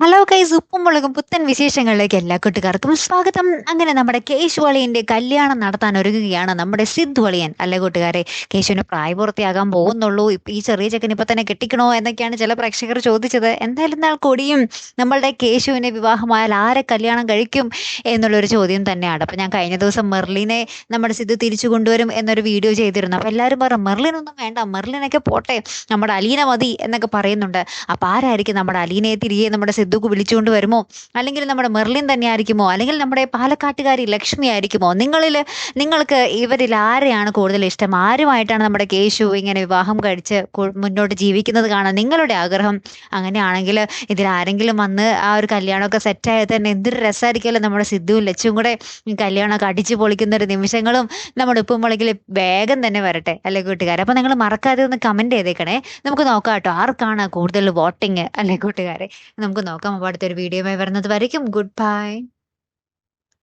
Hello കൈസ് ഉപ്പും മുളകും പുത്തൻ വിശേഷങ്ങളിലേക്ക് എല്ലാ കൂട്ടുകാർക്കും സ്വാഗതം. അങ്ങനെ നമ്മുടെ കേശു വളിയന്റെ കല്യാണം നടത്താൻ ഒരുങ്ങുകയാണ് നമ്മുടെ സിദ്ധു വളിയൻ അല്ലേ കൂട്ടുകാരെ? കേശുവിന് പ്രായപൂർത്തിയാകാൻ പോകുന്നുള്ളൂ. ഈ ചെറിയ ചെക്കൻ ഇപ്പൊ തന്നെ കെട്ടിക്കണോ എന്നൊക്കെയാണ് ചില പ്രേക്ഷകർ ചോദിച്ചത്. എന്തായാലും കൂടിയും നമ്മളുടെ കേശുവിനെ വിവാഹമായാൽ ആരെ കല്യാണം കഴിക്കും എന്നുള്ളൊരു ചോദ്യം തന്നെയാണ്. അപ്പൊ ഞാൻ കഴിഞ്ഞ ദിവസം മെർലിനെ നമ്മുടെ സിദ്ധു തിരിച്ചു കൊണ്ടുവരും എന്നൊരു വീഡിയോ ചെയ്തിരുന്നു. അപ്പൊ എല്ലാവരും പറഞ്ഞു മെർലിനൊന്നും വേണ്ട മെർലിനൊക്കെ പോട്ടെ നമ്മുടെ അലീന മതി എന്നൊക്കെ പറയുന്നുണ്ട്. അപ്പൊ ആരായിരിക്കും നമ്മുടെ അലീനയെ തിരികെ നമ്മുടെ സിദ്ധുക്ക് വിളിച്ചുകൊണ്ട് വരുമോ? അല്ലെങ്കിൽ നമ്മുടെ മെർലിൻ തന്നെ ആയിരിക്കുമോ? അല്ലെങ്കിൽ നമ്മുടെ പാലക്കാട്ടുകാരി ലക്ഷ്മി ആയിരിക്കുമോ? നിങ്ങളിൽ നിങ്ങൾക്ക് ഇവരിൽ ആരെയാണ് കൂടുതൽ ഇഷ്ടം? ആരുമായിട്ടാണ് നമ്മുടെ കേശു ഇങ്ങനെ വിവാഹം കഴിച്ച് മുന്നോട്ട് ജീവിക്കുന്നത് കാണാൻ നിങ്ങളുടെ ആഗ്രഹം? അങ്ങനെയാണെങ്കിൽ ഇതിൽ ആരെങ്കിലും വന്ന് ആ ഒരു കല്യാണമൊക്കെ സെറ്റായാൽ തന്നെ എന്തൊരു രസമായിരിക്കുമല്ലോ നമ്മുടെ സിദ്ധുവും ലച്ചും കൂടെ കല്യാണമൊക്കെ അടിച്ചു പൊളിക്കുന്ന ഒരു നിമിഷങ്ങളും നമ്മുടെ ഉപ്പും മുളകിൽ വേഗം തന്നെ വരട്ടെ അല്ലേ കൂട്ടുകാരെ? അപ്പോൾ നിങ്ങൾ മറക്കാതെ ഒന്ന് കമന്റ് ചെയ്തേക്കണേ. നമുക്ക് നോക്കാം കേട്ടോ ആർക്കാണ് കൂടുതൽ വോട്ടിങ് അല്ലേ കൂട്ടുകാരെ? നമുക്ക് നോക്കാം. അപ്പോൾ അടുത്തൊരു വീഡിയോയുമായി വരുന്നത് വരയ്ക്കും. Good bye